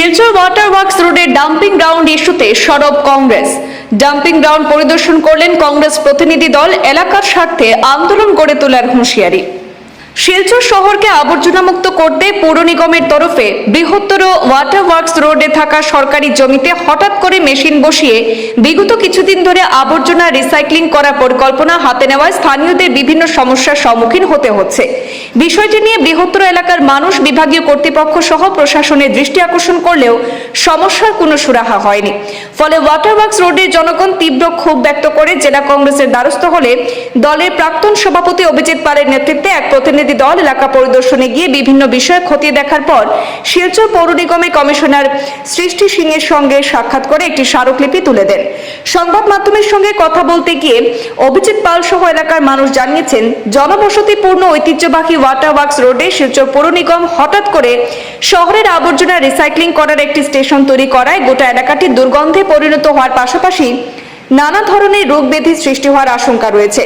Silchar water works রোডের dumping ground ইস্যুতে সরব কংগ্রেস। ডাম্পিং গ্রাউন্ড পরিদর্শন করলেন কংগ্রেস প্রতিনিধি দল, এলাকার স্বার্থে আন্দোলন গড়ে তোলার হুঁশিয়ারি। শিলচর শহরকে আবর্জনামুক্ত করতে পৌর নিগমের তরফে বৃহত্তর ওয়াটার ওয়ার্কস রোডে থাকা সরকারি জমিতে হঠাৎ করে মেশিন বসিয়ে বিগত কিছুদিন ধরে আবর্জনা রিসাইক্লিং করার পরিকল্পনা হাতে নেওয়ায় স্থানীয়দের বিভিন্ন সমস্যার সম্মুখীন হতে হচ্ছে। বিষয়টি নিয়ে বৃহত্তর এলাকার মানুষ, বিভাগীয় কর্তৃপক্ষ সহ প্রশাসনের দৃষ্টি আকর্ষণ করলেও সমস্যার কোনো সুরাহা হয়নি। ফলে ওয়াটার ওয়ার্কস রোডের জনগণ তীব্র ক্ষোভ ব্যক্ত করে জেলা কংগ্রেসের দ্বারস্থ হলে দলের প্রাক্তন সভাপতি অভিজিৎ পালের নেতৃত্বে এক প্রতিনিধি দল, এলাকা পরিদর্শনে গিয়ে বিভিন্ন বিষয় খতিয়ে দেখার পর শিলচর পৌর নিগমের কমিশনার সৃষ্টি সিং এর সঙ্গে সাক্ষাৎ করে একটি স্মারকলিপি তুলে দেন। সংবাদ মাধ্যমের সঙ্গে কথা বলতে গিয়ে অভিজিৎ পাল সহ এলাকার মানুষ জানিয়েছেন, জনবসতিপূর্ণ ঐতিহ্যবাহী ওয়াটার ওয়ার্কস রোডে শিলচর পৌর নিগম হঠাৎ করে শহরের আবর্জনা রিসাইক্লিং করার একটি স্টেশন তৈরি করায় গোটা এলাকাটি দুর্গন্ধে পরিণত হওয়ার পাশাপাশি নানা ধরনের রোগ ব্যাধি সৃষ্টি হওয়ার আশঙ্কা রয়েছে।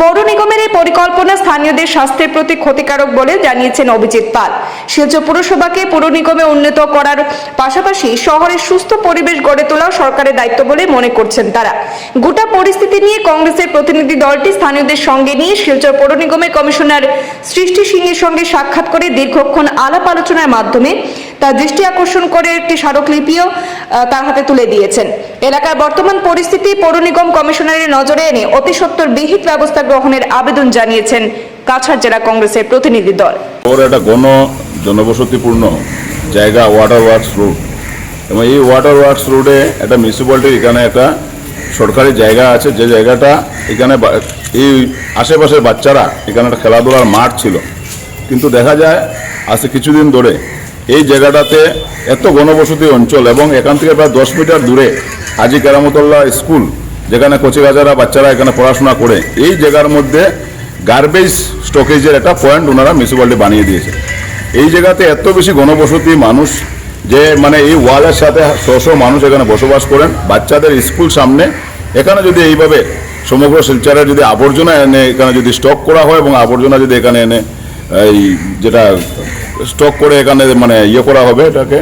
পৌর নিগমের এই পরিকল্পনা স্থানীয়দের স্বাস্থ্যের প্রতি ক্ষতিকারক বলে জানিয়েছেন অভিজিৎ পাল। শিলচর পুরসভাকে পৌর নিগমে উন্নত করার পাশাপাশি শহরের সুস্থ পরিবেশ গড়ে তোলাও সরকারের দায়িত্ব বলে মনে করছেন তারা। গোটা পরিস্থিতি নিয়ে কংগ্রেসের প্রতিনিধি দলটি স্থানীয়দের সঙ্গে নিয়ে শিলচর পৌর নিগমের কমিশনার সৃষ্টি সিং এর সঙ্গে সাক্ষাৎ করে দীর্ঘক্ষণ আলাপ আলোচনার মাধ্যমে তার দৃষ্টি আকর্ষণ করে একটি স্মারকলিপিও তার হাতে তুলে দিয়েছেন। এলাকার বর্তমান পরিস্থিতি পৌর নিগম কমিশনারের নজরে এনে অতি সত্বর বিহিত ব্যবস্থা গ্রহণের আবেদন জানিয়েছেন কাছাড় জেলা কংগ্রেসের প্রতিনিধি দল। ওর একটা গণ জনবসতিপূর্ণ জায়গা ওয়াটার ওয়ার্কস রোড এবং এই ওয়াটার ওয়ার্কস রোডে একটা মিউনিসিপ্যালিটির এখানে একটা সরকারি জায়গা আছে। যে জায়গাটা এখানে এই আশেপাশের বাচ্চারা, এখানে একটা খেলাধুলার মাঠ ছিল। কিন্তু দেখা যায় আজকে কিছুদিন ধরে এই জায়গাটাতে এত ঘনবসতি অঞ্চল এবং এখান থেকে প্রায় দশ মিটার দূরে হাজি কেরামতুল্লাহ স্কুল, যেখানে কচিকাচারা বাচ্চারা এখানে পড়াশোনা করে, এই জায়গার মধ্যে গার্বেজ স্টকেজের একটা পয়েন্ট ওনারা মিউনিসিপ্যালিটি বানিয়ে দিয়েছে। এই জায়গাতে এত বেশি ঘনবসতি মানুষ যে মানে এই ওয়ালের সাথে শশ মানুষ এখানে বসবাস করেন, বাচ্চাদের স্কুল সামনে। এখানে যদি এইভাবে সমগ্র শিলচরে যদি আবর্জনা এনে এখানে যদি স্টক করা হয় এবং আবর্জনা যদি এখানে এনে এই যেটা স্টক করে এখানে মানে ইয়ে করা হবে এটাকে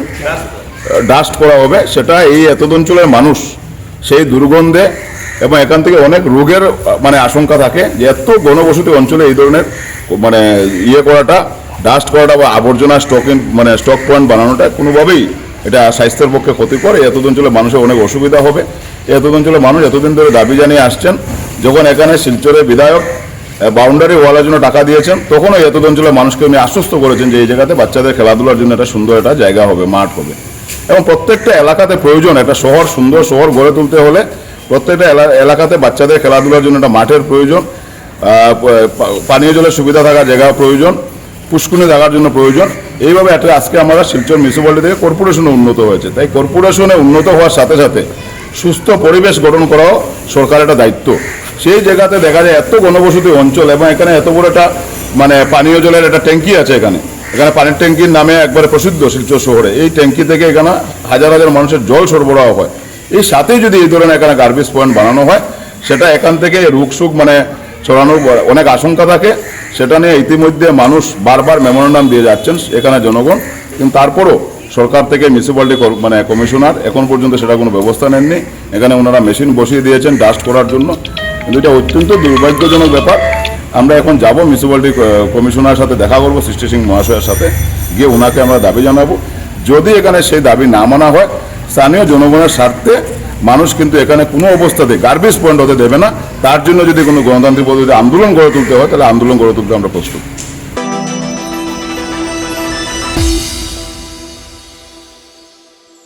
ডাস্ট করা হবে, সেটা এই এত অঞ্চলের মানুষ, সেই দুর্গন্ধে এবং এখান থেকে অনেক রোগের মানে আশঙ্কা থাকে যে এত ঘনবসতি অঞ্চলে এই ধরনের মানে ইয়ে করাটা ডাস্ট করাটা বা আবর্জনা স্টক মানে স্টক পয়েন্ট বানানোটা কোনোভাবেই এটা স্বাস্থ্যের পক্ষে ক্ষতিকর। এত অঞ্চলের মানুষের অনেক অসুবিধা হবে। এত অঞ্চলের মানুষ এতদিন ধরে দাবি জানিয়ে আসছেন, যখন এখানে শিলচরের বিধায়ক বাউন্ডারি ওয়ালের জন্য টাকা দিয়েছেন। তখনও এত অঞ্চলের মানুষকে উনি আশ্বস্ত করেছেন যে এই জায়গাতে বাচ্চাদের খেলাধুলার জন্য একটা সুন্দর একটা জায়গা হবে, মাঠ হবে। এবং প্রত্যেকটা এলাকাতে প্রয়োজন, একটা শহর, সুন্দর শহর গড়ে তুলতে হলে প্রত্যেকটা এলা- এলাকাতে বাচ্চাদের খেলাধুলার জন্য একটা মাঠের প্রয়োজন পানীয় জলের সুবিধা থাকার জায়গা প্রয়োজন, পুষ্কুনি থাকার জন্য প্রয়োজন। এইভাবে একটা আজকে আমরা শিলচর মিউনিসিপ্যালিটি থেকে কর্পোরেশনে উন্নত হয়েছে। তাই কর্পোরেশনে উন্নত হওয়ার সাথে সাথে সুস্থ পরিবেশ গঠন করাও সরকারের একটা দায়িত্ব। সেই জায়গাতে দেখা যায় এত ঘনবসতি অঞ্চল এবং এখানে এত বড় একটা মানে পানীয় জলের একটা ট্যাঙ্কি আছে এখানে। এখানে পানির ট্যাঙ্কির নামে একবারে প্রসিদ্ধ শিলচর শহরে। এই ট্যাঙ্কি থেকে এখানে হাজার হাজার মানুষের জল সরবরাহ হয়। এই সাথেই যদি এই ধরনের এখানে গার্বেজ পয়েন্ট বানানো হয়, সেটা এখান থেকে রোগ সুখ মানে ছড়ানোর অনেক আশঙ্কা থাকে। সেটা নিয়ে ইতিমধ্যে মানুষ বারবার মেমোরেন্ডাম দিয়ে যাচ্ছেন এখানে জনগণ। কিন্তু তারপরও সরকার থেকে মিউনিসিপ্যালিটি মানে কমিশনার এখন পর্যন্ত সেটা কোনো ব্যবস্থা নেননি। এখানে ওনারা মেশিন বসিয়ে দিয়েছেন ডাস্ট করার জন্য। এটা অত্যন্ত দুর্ভাগ্যজনক ব্যাপার। আমরা এখন যাব মিউনিসিপ্যালিটি কমিশনার সাথে দেখা করব, সৃষ্টি সিং মহাশয়ের সাথে। গিয়ে ওনাকে আমরা দাবি জানাব। যদি এখানে সেই দাবি না মানা হয়, স্থানীয় জনগণের স্বার্থে মানুষ কিন্তু এখানে কোনো অবস্থাতে গার্বেজ পয়েন্ট হতে দেবে না। তার জন্য যদি কোনো গণতান্ত্রিক পদ্ধতিতে আন্দোলন গড়ে তুলতে হয়, তাহলে আন্দোলন গড়ে তুলতে আমরা প্রস্তুত।